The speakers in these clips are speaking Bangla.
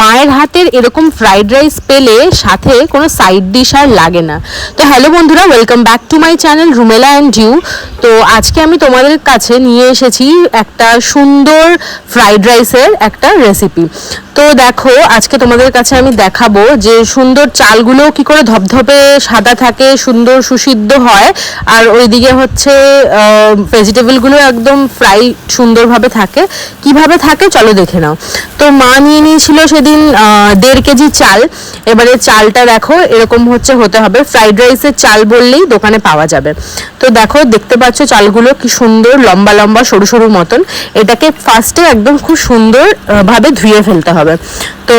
মায়ের হাতের এরকম ফ্রাইড রাইস পেলে সাথে কোনো সাইড ডিশ আর লাগে না। তো হ্যালো বন্ধুরা welcome back to my channel Rumela and you তো আজকে আমি তোমাদের কাছে নিয়ে এসেছি একটা সুন্দর ফ্রাইড রাইসের একটা রেসিপি তো দেখো, আজকে তোমাদের কাছে আমি দেখাবো যে সুন্দর চালগুলো কি করে ধপধপে সাদা থাকে, সুন্দর সুসিদ্ধ হয়, আর ওইদিকে হচ্ছে ভেজিটেবলগুলো একদম ফ্রাই সুন্দরভাবে থাকে। কীভাবে থাকে? চলো দেখে নাও। তো মা নিয়ে নিয়েছিল সেদিন দেড় কেজি চাল। এবারে চালটা দেখো, এরকম হচ্ছে, হতে হবে। ফ্রাইড রাইসের চাল বললেই দোকানে পাওয়া যাবে। তো দেখো, দেখতে পাচ্ছ চালগুলো কি সুন্দর, লম্বা লম্বা, সরু সরু মতন। এটাকে ফার্স্টে একদম খুব সুন্দর ভাবে ধুয়ে ফেলতে হবে। তো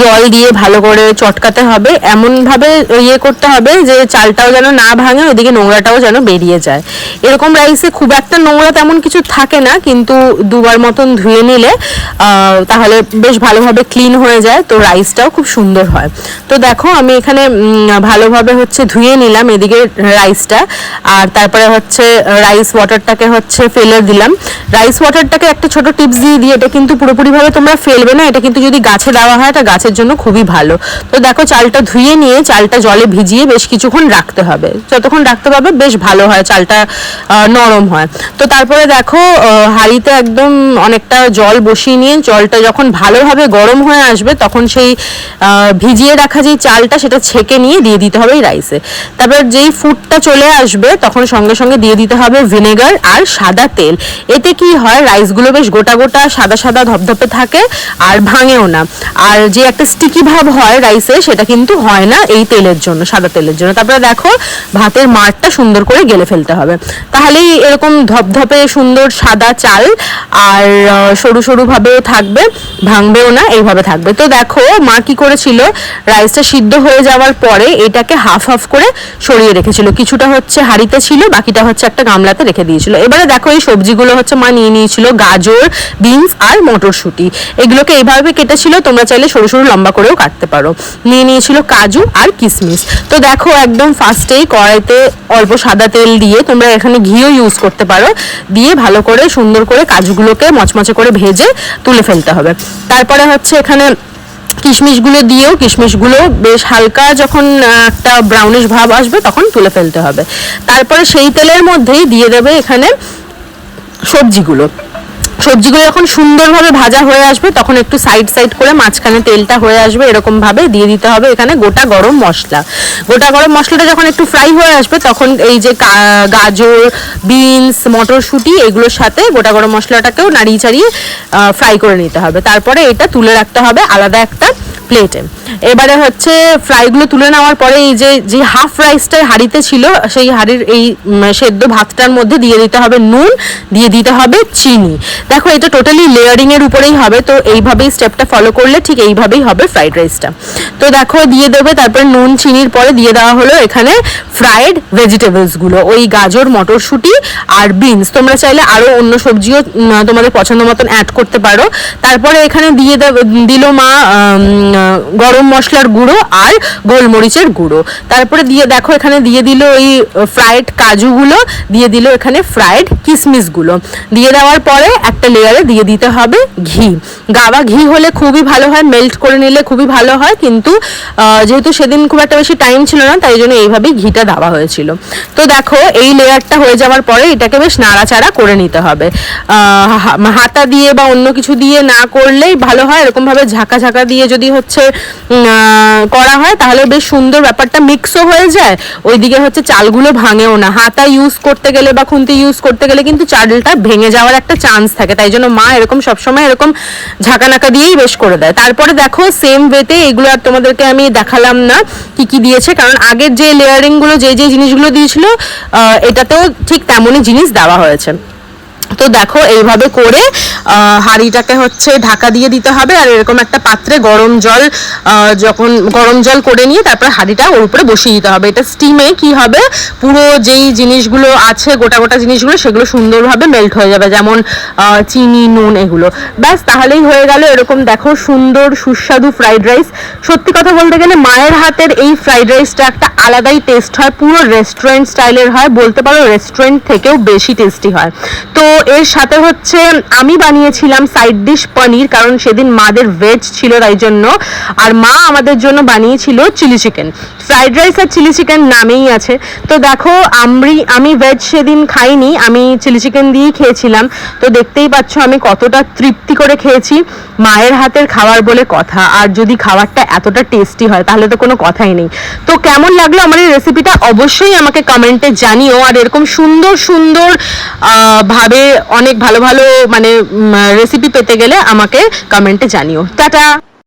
জল দিয়ে ভালো করে চটকাতে হবে। এমন ভাবে ইয়ে করতে হবে যে চালটাও যেন না ভাঙে, ওইদিকে নোংরাটাও যেন বেরিয়ে যায়। এরকম রাইসে খুব একটা নোংরা তেমন কিছু থাকে না, কিন্তু দুবার মতন ধুয়ে নিলে তাহলে বেশ ভালোভাবে ক্লিন হয়ে যায়। তো রাইসটাও খুব সুন্দর হয়। তো দেখো, আমি এখানে ভালোভাবে হচ্ছে ধুয়ে নিলাম এদিকে রাইসটা আর তারপরে হচ্ছে রাইস ওয়াটারটাকে হচ্ছে ফেলে দিলাম। রাইস ওয়াটারটাকে একটা ছোট টিপস দিয়ে দিই, এটা কিন্তু পুরোপুরিভাবে তোমরা ফেলবে না। এটা কিন্তু যদি গাছে দেওয়া হয় গাছের জন্য খুবই ভালো। তো দেখো চালটা ধুয়ে নিয়ে চালটা জলে ভিজিয়ে বেশ কিছুক্ষণ রাখতে হবে। যতক্ষণ রাখতে পারবে বেশ ভালো হয়, চালটা নরম হয়। তো তারপরে দেখো হাঁড়িতে একদম অনেকটা জল বসিয়ে নিয়ে জলটা যখন ভালোভাবে গরম হয়ে আসবে তখন সেই ভিজিয়ে রাখা যেই চালটা সেটা ছেঁকে নিয়ে দিয়ে দিতে হবে এই রাইসে। তারপর যেই ফুডটা চলে আসবে তখন সঙ্গে সঙ্গে দিয়ে দিতে হবে ভিনেগার আর সাদা তেল। এতে কি হয়, রাইসগুলো বেশ গোটা গোটা সাদা সাদা ধপধপে থাকে আর ভাঙেও না। আর যে একটা স্টিকি ভাব হয় রাইসে সেটা কিন্তু হয় না এই তেলের জন্য, সাদা তেলের জন্য। তারপরে দেখো, ভাতের মারটা সুন্দর করে গেলে ফেলতে হবে। তাহলেই এরকম ধপধপে সুন্দর সাদা চাল আর সরু সরু ভাবেও থাকবে, ভাঙবেও না, এইভাবে থাকবে। তো দেখো, মা কি করেছিল? রাইসটা সিদ্ধ হয়ে যাওয়ার পরে এটাকে হাফ হাফ করে সরিয়ে রেখেছিল। কিছুটা হচ্ছে হাঁড়িতে ছিল, বাকিটা হচ্ছে একটা গামলাতে রেখে দিয়েছিল। এবারে দেখো, এই সবজিগুলো হচ্ছে মা নিয়ে নিয়েছিল গাজর, বিনস আর মটরশুঁটি। এগুলোকে এইভাবে কেটেছিল, তোমরা চাইলে সরু সরু লম্বা করেও কাটতে পারো। নিয়ে নিয়েছিল কাজু আর কিশমিশ তো দেখো একদম ফার্স্টেই কড়াইতে অল্প সাদা তেল দিয়ে তোমরা এখানে ঘিও ইউজ করতে পারো। দিয়ে ভালো করে সুন্দর করে কাজুগুলোকে মচমচে করে ভেজে তুলে ফেলতে হবে। তারপরে হচ্ছে এখানে কিশমিশগুলো দিয়েও কিশমিশগুলো বেশ হালকা যখন একটা ব্রাউনিশ ভাব আসবে তখন তুলে ফেলতে হবে। তারপরে সেই তেলের মধ্যেই দিয়ে দেবে এখানে সবজিগুলো। সবজিগুলো যখন সুন্দরভাবে ভাজা হয়ে আসবে, তখন একটু সাইড সাইড করে মাঝখানে তেলটা হয়ে আসবে এরকম ভাবে দিয়ে দিতে হবে এখানে গোটা গরম মশলা। গোটা গরম মশলাটা যখন একটু ফ্রাই হয়ে আসবে, তখন এই যে গাজর বিনস মটরশুঁটি, এগুলোর সাথে গোটা গরম মশলাটাকেও নাড়িয়ে চাড়িয়ে ফ্রাই করে নিতে হবে। তারপরে এটা তুলে রাখতে হবে আলাদা একটা প্লেটে এবারে হচ্ছে ফ্রাইগুলো তুলে নেওয়ার পরে এই যে যে হাফ রাইসটা হাঁড়িতে ছিল সেই হাঁড়ির এই সেদ্ধ ভাতটার মধ্যে দিয়ে দিতে হবে নুন দিয়ে দিতে হবে চিনি। দেখো এটা টোটালি লেয়ারিং এর উপরেই হবে তো এইভাবেই স্টেপটা ফলো করলে ঠিক এইভাবেই হবে ফ্রাইড রাইসটা তো দেখো দিয়ে দেবে তারপরে নুন চিনির পরে দিয়ে দেওয়া হলো এখানে ফ্রাইড ভেজিটেবলসগুলো ওই গাজর মটরশুঁটি আর বিনস তোমরা চাইলে আরও অন্য সবজিও তোমাদের পছন্দ মতন অ্যাড করতে পারো। তারপরে এখানে দিয়ে দিল মা আহ, গরম মশলার গুঁড়ো আর গোলমরিচের গুঁড়ো। তারপরে দিয়ে দেখো, এখানে দিয়ে দিল ওই ফ্রাইড কাজুগুলো, দিয়ে দিল এখানে ফ্রাইড কিশমিশগুলো দিয়ে দেওয়ার পরে একটা লেয়ারে দিয়ে দিতে হবে ঘি। গাওয়া ঘি হলে খুবই ভালো হয় মেল্ট করে নিলে খুবই ভালো হয়, কিন্তু যেহেতু সেদিন খুব একটা বেশি টাইম ছিল না, তাই জন্য এইভাবেই ঘিটা দেওয়া হয়েছিল। তো দেখো, এই লেয়ারটা হয়ে যাওয়ার পরে এটাকে বেশ নাড়াচাড়া করে নিতে হবে। হাতা দিয়ে বা অন্য কিছু দিয়ে না করলেই ভালো হয় এরকম ভাবে ঝাঁকা ঝাঁকা দিয়ে যদি হচ্ছে করা হয়, তাহলে বেশ সুন্দর ব্যাপারটা মিক্সও হয়ে যায়। ওইদিকে হচ্ছে চালগুলো ভাঙেও না। হাতা ইউজ করতে গেলে বা খুন্তি ইউজ করতে গেলে কিন্তু চালটা ভেঙে যাওয়ার একটা চান্স থাকে। তাই জন্য মা এরকম সবসময় এরকম ঝাঁকানাকা দিয়েই বেশ করে দেয়। তারপরে দেখো সেম ওয়েতে এগুলো আর তোমাদেরকে আমি দেখালাম না কি কি দিয়েছে, কারণ আগের যে লেয়ারিংগুলো যে যে জিনিসগুলো দিয়েছিল এটাতেও ঠিক তেমনই জিনিস দেওয়া হয়েছে। তো দেখো, এইভাবে করে হাঁড়িটাকে হচ্ছে ঢাকা দিয়ে দিতে হবে আর এরকম একটা পাত্রে গরম জল যখন গরম জল করে নিয়ে তারপর হাঁড়িটা ওর উপরে বসিয়ে দিতে হবে। এটা স্টিমে কি হবে? পুরো যেই জিনিসগুলো আছে, গোটা গোটা জিনিসগুলো, সেগুলো সুন্দরভাবে মেল্ট হয়ে যাবে, যেমন চিনি, নুন, এগুলো। ব্যাস, তাহলেই হয়ে গেল এরকম দেখো সুন্দর সুস্বাদু ফ্রাইড রাইস সত্যি কথা বলতে গেলে মায়ের হাতের এই ফ্রাইড রাইসটা একটা আলাদাই টেস্ট হয়, পুরো রেস্টুরেন্ট স্টাইলের হয়, বলতে পারো রেস্টুরেন্ট থেকেও বেশি টেস্টি হয়। তো এর সাথে হচ্ছে আমি বানিয়েছিলাম সাইড ডিশ পনির, কারণ সেদিন মাদের ভেজ ছিল তাই জন্য। আর মা আমাদের জন্য বানিয়েছিল চিলি চিকেন ফ্রাইড রাইস আর চিলি চিকেন নামেই আছে। তো দেখো আমি আমি ভেজ সেদিন খাইনি, আমি চিলি চিকেন দিয়েই খেয়েছিলাম। তো দেখতেই পাচ্ছ আমি কতটা তৃপ্তি করে খেয়েছি মায়ের হাতের খাবার বলে কথা। আর যদি খাবারটা এতটা টেস্টি হয়, তাহলে তো কোনো কথাই নেই। তো কেমন লাগল আমার এই রেসিপিটা অবশ্যই আমাকে কমেন্টে জানিও। আর এরকম সুন্দর সুন্দর ভাবে অনেক ভালো ভালো মানে রেসিপি পেতে গেলে আমাকে কমেন্টে জানিও। টাটা!